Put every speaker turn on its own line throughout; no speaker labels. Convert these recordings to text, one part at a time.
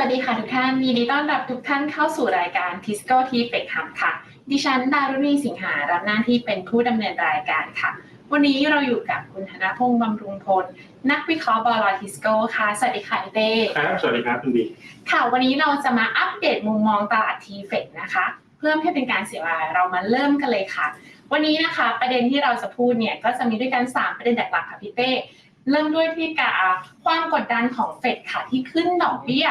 วัสดีค่ะทุกท่านยินดีต้อนรับทุกท่านเข้าสู่รายการ Tisco t f e c ค่ะ ดิฉันดารุณีสิงหารับหน้าที่เป็นผู้ดำเนินรายการค่ะ วันนี้เราอยู่กับคุณธนพงษ์บำรุงพล นักวิเคราะห์บลทิสโก้ค่ะ สวัสดีค่ะพี่เต้
ครับสวัสดีครับคุณบี
ค่ะวันนี้เราจะมาอัปเดตมุมมองตลาด t f e c นะคะ เพื่อไม่ให้เป็นการเสียเวลาเรามาเริ่มกันเลยค่ะ วันนี้นะคะ ประเด็นที่เราจะพูดเนี่ยก็จะมีด้วยกัน 3 ประเด็นหลักๆค่ะพี่เต้เริ่มด้วยที่การความกดดันของเฟดค่ะที่ขึ้นดอกเบี้ย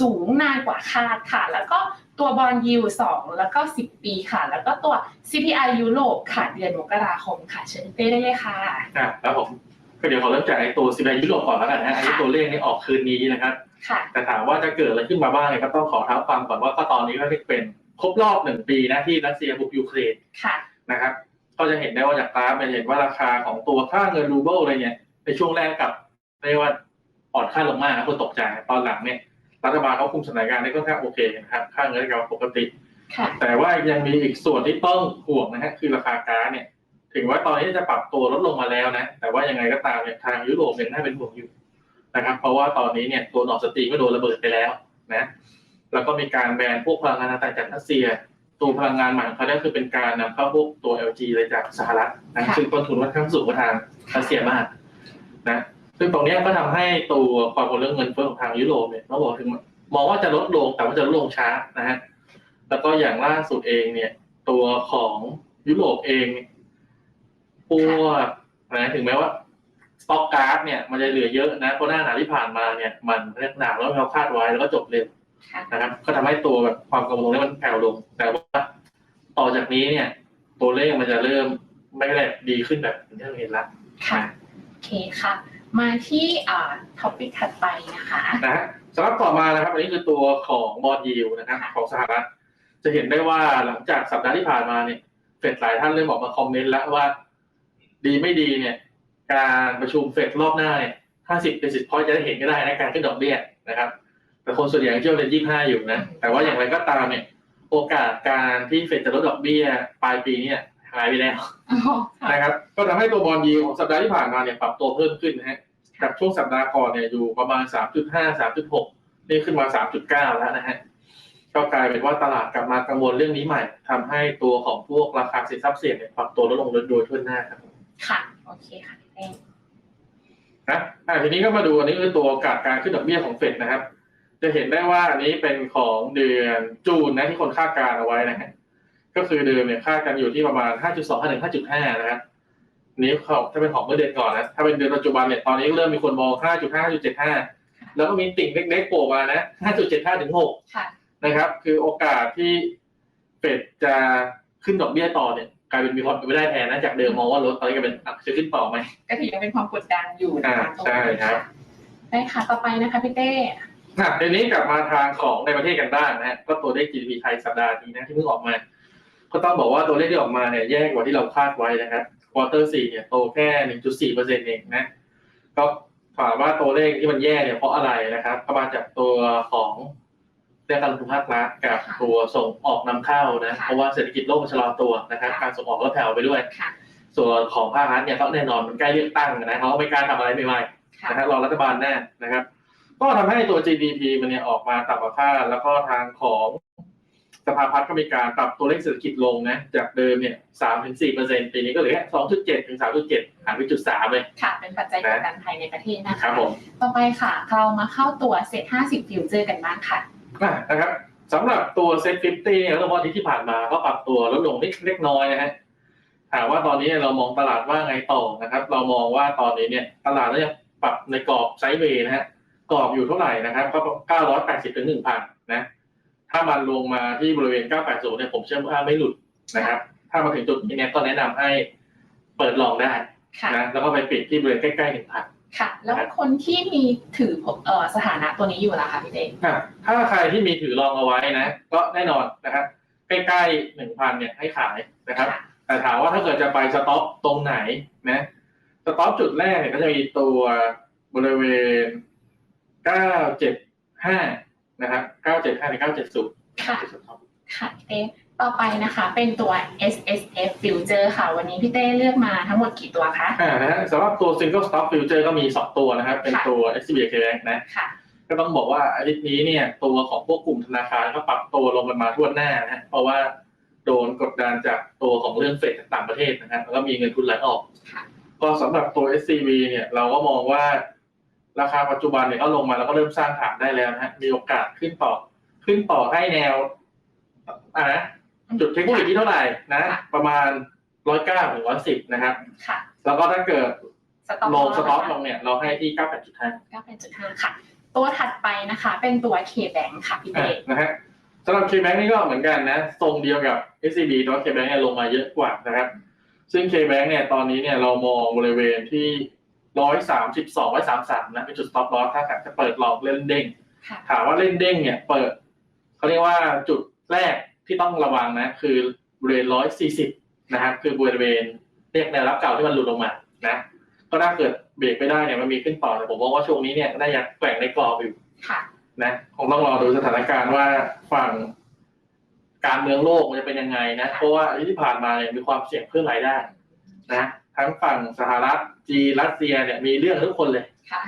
สูงนานกว่าคาดค่ะ แล้วก็ตัวบอลยูสองแล้วก็ 10 ปีค่ะ แล้วก็ตัว CPI ยุโรปค่ะเดือนมกราคมค่ะ เชิญเต้ได้เลยค่ะ
อะครับผมก็เดี๋ยวขอเริ่มจากไอ้ตัวซีบียุโรปก่อนแล้วกันนะฮะอันนี้ตัวเลขนี่ออกคืนนี้นะครับ
ค่ะ
แต่ถามว่าจะเกิดอะไรขึ้นมาบ้างเนี่ยก็ต้องขอเท้าความก่อนว่าก็ตอนนี้ก็เป็นครบรอบหนึ่งปีนะที่รัสเซียบุกยูเครน
ค่ะ
นะครับก็จะเห็นได้ว่าจากกราฟเนี่ยเห็นว่าราคาของตัวค่าเงินรูเบิลอะไรเนี่ยในช่วงแรกกลับเรียกว่าอ่อนค่าลงมากนะคนตกใจตอนหลังเนี่ย รัฐบาลเขาคุมสถานการณ์ได้ค่อนข้างโอเคนะครับค่าเงินกลับมาปกติ
ค่ะ
แต่ว่ายังมีอีกส่วนที่ต้องห่วงนะฮะคือราคาก๊าซเนี่ย ถึงว่าตอนนี้จะปรับตัวลดลงมาแล้วนะ แต่ว่ายังไงก็ตามเนี่ยทางยุโรปยังน่าเป็นห่วงอยู่นะครับ เพราะว่าตอนนี้เนี่ยตัวนอร์สตรีมก็โดนระเบิดไปแล้วนะ แล้วก็มีการแบนพวกพลังงานต่างๆจากรัสเซีย ตัวพลังงานใหม่ของเขาเนี่ยคือเป็นการนำเข้าพวกตัว LG เลยจากสหรัฐนะ
ค่ะ
ซึ่งต้นทุนค่อนข้างสูงกว่าทางรัสเซียมากนะ ซึ่งตรงเนี้ยก็ทำให้ตัวความกังวลเรื่องเงินเฟ้อของทางยุโรปเนี่ยต้องบอกถึงมองว่าจะลดลงแต่ว่าจะลดลงช้านะฮะแล้วก็อย่างล่าสุดเองเนี่ย ตัวของยุโรปเองพวกนะถึงแม้ว่าสต็อกการ์ดเนี่ยมันจะเหลือเยอะนะเพราะหน้าหนาวที่ผ่านมาเนี่ยมันเรียกหนาวแล้วเราคาดไว้แล้วก็จบเร็ว
ค่ะ
นะครับ ก็ทำให้ตัวแบบความกังวลตรงนี้มันแผ่วลง แต่ว่าต่อจากนี้เนี่ย ตัวเลขมันจะเริ่มไม่ได้ดีขึ้นแบบที่เราเห็นละ
ค่ะโอเคค่ะ มาที่ท็อปิกถัดไปนะคะ
นะฮะสำหรับต่อมานะครับ อันนี้คือตัวของบอลยิวนะครับของสหรัฐ จะเห็นได้ว่าหลังจากสัปดาห์ที่ผ่านมาเนี่ยเฟดหลายท่านเริ่มออกมาคอมเมนต์แล้วว่า ดีไม่ดีเนี่ย การประชุมเฟดรอบหน้าเนี่ย50เป็นสิบพอยจะได้เห็นก็ได้นะการขึ้นดอกเบี้ยนะครับ แต่คนส่วนใหญ่ยังเชื่อเป็นยี่ห้าอยู่นะ แต่ว่าอย่างไรก็ตามเนี่ย โอกาสการที่เฟดจะลดดอกเบี้ยปลายปีเนี่ย หายไปแล้ว
อ๋อค่ะ
นะครับก็ทำให้ตัวบอลยิวของสัปดาห์ที่ผ่านมาเนี่ยปรับตัวเพิ่มขึ้นนะฮะจากช่วงสัปดาห์ก่อนเนี่ยอยู่ประมาณ 3.5 3.6 นี่ขึ้นมา 3.9 แล้วนะฮะก็กลายเป็นว่าตลาดกลับมากังวลเรื่องนี้ใหม่ทำให้ตัวของพวกราคาสินทรัพย์เสี่ยงเนี่ยปรับตัวลดลงโดยทั่วหน้าครับ
ค่ะ โอเคค่ะพี่เต้
นะอะทีนี้ก็มาดูอันนี้คือตัวโอกาสการขึ้นดอกเบี้ยของเฟดนะครับ จะเห็นได้ว่าอันนี้เป็นของเดือนจูนนะที่คนคาดการณ์เอาไว้นะฮะ ก็คือเดิมเนี่ยคาดกันอยู่ที่ประมาณ 5.2 ถึง5.5 นะครับนี้เขาถ้าเป็นของเมื่อเดือนก่อนนะถ้าเป็นเดือนปัจจุบันเนี่ยตอนนี้เริ่มมีคนมอง 5.5 5.75 แล้วก็มีติ่งเล็กๆโผล่มานะ 5.75 ถึง6
ค่ะ
นะครับ คือโอกาสที่เฟดจะขึ้นดอกเบี้ยต่อเนี่ยกลายเป็นมีความเป็นไปได้แทนนะจากเดิมมองว่าลดตอนนี้กลายเป็นอะจะขึ้นต่อไหม
ก็ถือยังเป็นความกดดันอยู่นะคะ
อ่าใช่ครับ
ได้ค่ะต่อไปนะคะพี่เต้
อะทีนี้กลับมาทางของในประเทศกันบ้างนะฮะก็ตัวเลข GDP ไทยสัปดาห์นี้นะที่เพิ่งออกมา ก็ต้องบอกว่าตัวเลขที่ออกมาเนี่ยแย่กว่าที่เราคาดไว้นะครับควอเตอร์สี่เนี่ยโตแค่1.4เปอร์เซ็นต์เองนะก็ถามว่าตัวเลขที่มันแย่เนี่ยเพราะอะไรนะครับก็มาจากตัวของเรื่องการลงทุนภาครัฐกับตัวส่งออกนำเข้านะเพราะว่าเศรษฐกิจโลกมันชะลอตัวนะครับการส่งออกก็แผ่วไปด้วย
ค่ะ
ส่วนของภาครัฐเนี่ยก็แน่นอนมันใกล้เลือกตั้งนะเขาก็ไม่กล้าทำอะไรใหม่ๆ
ค่ะ
นะฮะรอรัฐบาลแน่นะครับ ก็ทำให้ตัว GDP มันเนี่ยออกมาต่ำกว่าคาดแล้วก็ทางของ สภาพัฒน์ก็มีการปรับตัวเลขเศรษฐกิจลงนะ จากเดิมเนี่ยสามถึงสี่เปอร์เซ็นต์ปีนี้ก็เหลือแค่สองจุดเจ็ดถึงสามจุดเจ็ดหารไปจุดสามเลย
ค่ะ เป็นปัจจัยกดดันภายในประเทศนะ
ครั
คะ
บผม
ต่อไปค่ะเรามาเข้าตัวเซ็ต50ฟิวเจอร์กันบ้างค่ะ
อะนะครับสำหรับตัวเซ็ตฟิฟตี้เนี่ยต้องบอกว่าอาที่ที่ผ่านมาก็ปรับตัวลดลงนิดเล็กน้อยนะฮะถามว่าตอนนี้เรามองตลาดว่าไงต่อนะครับ เรามองว่าตอนนี้เนี่ยตลาดก็ยังปรับในกรอบไซด์เวย์นะฮะกรอบอยู่เท่าไหร่นะครับก็980ถึง1,000นะ ถ้ามันลงมาที่บริเวณ 980 เนี่ยผมเชื่อว่าไม่หลุดนะครับ ถ้ามาถึงจุดนี้เนี่ยก็แนะนำให้เปิดลองได้
ค่ะ
นะแล้วก็ไปปิดที่บริเวณใกล้ๆ1,000
ค่ะ แล้วคนที่มีถือเอ่อสถานะตัวนี้อยู่ล่ะคะพี่เต้
อะถ้าใครที่มีถือลองเอาไว้นะ ก็แน่นอนนะครับใกล้ๆ1,000เนี่ยให้ขายนะครับ
ค่ะ
แต่ถามว่าถ้าเกิดจะไปสต็อปตรงไหนนะสต็อปจุดแรกเนี่ยก็จะมีตัวบริเวณ 975 นะครับ975ถึง970
ค่ะค่ะพี่เต้ต่อไปนะคะเป็นตัว S S F Future ค่ะ วันนี้พี่เต้เลือกมาทั้งหมดกี่ตัวคะ
อ่านะฮะสำหรับตัว single stock future ก็มี 2 ตัวนะครับ เป็นตัว SCB Bank นะ
ค่ะ
ก็ก็ต้องบอกว่าอาทิตย์นี้เนี่ยตัวของพวกกลุ่มธนาคารก็ปรับตัวลงกันมาทั่วหน้านะฮะเพราะว่าโดนกดดันจากตัวของเรื่องเฟดจากต่างประเทศนะครับแล้วก็มีเงินทุนไหลออก
ค่ะ
ก็สำหรับตัว SCB เนี่ยเราก็มองว่า ราคาปัจจุบันเนี่ยก็ลงมาแล้วก็เริ่มสร้างฐานได้แล้วนะฮะมีโอกาสขึ้นต่อ ขึ้นต่อให้แนวอ่านะจุดเทคนิคที่เท่าไหร่นะ ประมาณร้อยเก้าถึงร้อยสิบนะครับ
ค่ะ
แล้วก็ถ้าเกิด
สต็อก
ลงสต็อกลงเนี่ย เราให้ที่เก้าแปดจุดห้า
9.5ค่ะ ตัวถัดไปนะคะ เป็นตัว K-Bank ค่ะพี่เต้
นะฮะสำหรับ KBank นี่ก็เหมือนกันนะ ทรงเดียวกับ SCB แต่ว่า KBank เนี่ยลงมาเยอะกว่านะครับ ซึ่ง KBank เนี่ยตอนนี้เนี่ยเรามองบริเวณที่ ร้อยสามสิบสองร้อยสามสามนะเป็นจุด stop loss ถ้าจะเปิดหลอกเล่นเด้ง
ค่ะ
ถามว่าเล่นเด้งเนี่ยเปิดเขาเรียกว่าจุดแรกที่ต้องระวังนะ คือบริเวณร้อยสี่สิบนะครับคือบริเวณเรียกแนวรับเก่าที่มันหลุดลงมานะก็ถ้าเกิดเบรกไม่ได้เนี่ยมันมีขึ้นต่อแต่ผมมองว่าช่วงนี้เนี่ยน่าจะแกว่งในกรอบอยู่
ค่ะ
นะคงต้องรอดูสถานการณ์ว่าฝั่งการเมืองโลกมันจะเป็นยังไงนะเพราะว่าที่ผ่านมาเนี่ยมีความเสี่ยงเพิ่มรายได้นะ ทั้งฝั่งสหรัฐจีนรัสเซียเนี่ยมีเรื่องทุกคนเลย
ค่ะ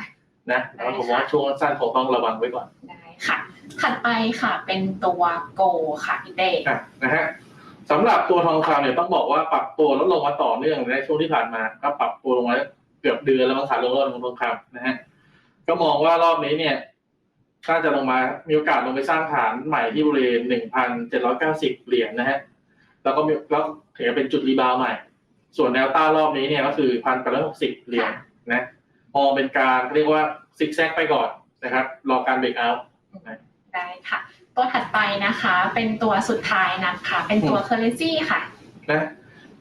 นะแล้วผมว่าช่วงสั้นคงต้องระวังไว้ก่อน
ได้ค่ะ ถัดไปค่ะเป็นตัวโกค่ะพี่เต้
อะนะฮะสำหรับตัวทองคำเนี่ยต้องบอกว่าปรับตัวลดลงมาต่อเนื่องในช่วงที่ผ่านมา ก็ปรับตัวลงมาเกือบเดือนแล้วบางขาลงรอบของทองคำนะฮะก็มองว่ารอบนี้เนี่ยถ้าจะลงมามีโอกาสลงไปสร้างฐานใหม่ที่บริเวณหนึ่งพันเจ็ดร้อยเก้าสิบเหรียญนะฮะแล้วก็มีแล้วถือเป็นจุดรีบาวด์ใหม่ ส่วนแนวต้านรอบนี้เนี่ยก็คือพันแปดร้อยหกสิบเหรียญนะมองเป็นการเรียกว่าซิกแซกไปก่อนนะครับรอการเบรกเอาท์
ได้ค่ะ ตัวถัดไปนะคะ เป็นตัวสุดท้ายนะคะ เป็นตัว currency ค่ะ
นะ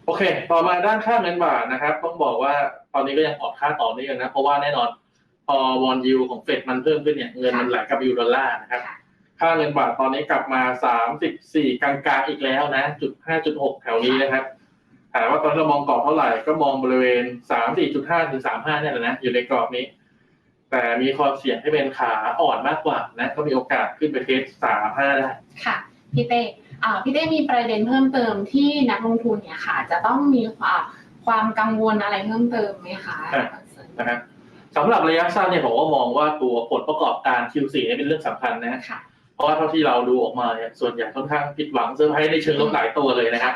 โอเค ต่อมาด้านค่าเงินบาทนะครับ ต้องบอกว่าตอนนี้ก็ยังอ่อนค่าต่อเนื่องนะ เพราะว่าแน่นอน พอวอนยูของเฟดมันเพิ่มขึ้นเนี่ยเงินมันไหลกลับไปอยู่ดอลลาร์นะครับ
ค่ะ
ค่าเงินบาทตอนนี้กลับมา 34 กลางๆอีกแล้วนะจุด5.6 แถวนี้นะครับ ถามว่าตอนเรามองกรอบเท่าไหร่ก็มองบริเวณ34.5ถึง35เนี่ยแหละนะอยู่ในกรอบนี้ แต่มีความเสี่ยงให้เป็นขาอ่อนมากกว่านะก็มีโอกาสขึ้นไปเทส35ได้
ค่ะพี่เต้อ่าพี่เต้มีประเด็นเพิ่มเติมที่นักลงทุนเนี่ยค่ะ จะต้องมีความความกังวลอะไรเพิ่มเติมไหมคะ
อะนะครับสำหรับระยะสั้นเนี่ยผมก็มองว่าตัวผลประกอบการ Q4 เนี่ยเป็นเรื่องสำคัญนะ
ค่ะ
เพราะว่าเท่าที่เราดูออกมาเนี่ยส่วนใหญ่ค่อนข้างผิดหวังเซอร์ไพรส์ในเชิงลบหลายตัวเลยนะครับ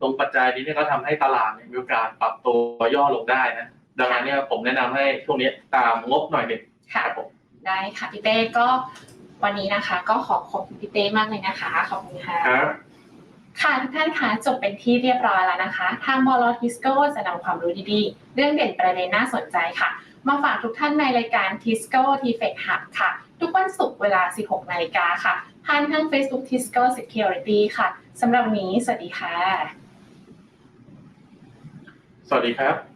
ตรงปัจจัยนี้เนี่ยก็ทำให้ตลาดเนี่ยมีโอกาสปรับตัวย่อลงได้นะดังนั้นเนี่ยผมแนะนำให้ช่วงนี้ตามงบหน่อยหนึ่ง
ค่ะ
ครับผม
ได้ค่ะพี่เต้ก็วันนี้นะคะ ก็ขอขอบคุณพี่เต้มากเลยนะคะขอบคุณค่ะ
ครับ
ค่ะทุกท่านคะจบเป็นที่เรียบร้อยแล้วนะคะ ทางบลทิสโก้จะนำความรู้ดีๆ เรื่องเด่นประเด็นน่าสนใจค่ะ มาฝากทุกท่านในรายการ Tisco t f e c Hub ค่ะ ทุกวันศุกร์เวลา 16นาฬิกาค่ะผ่านทาง Facebook Tisco Security ค่ะสำหรับวันนี้ สวัสดีค่ะ
สวัสดีครับ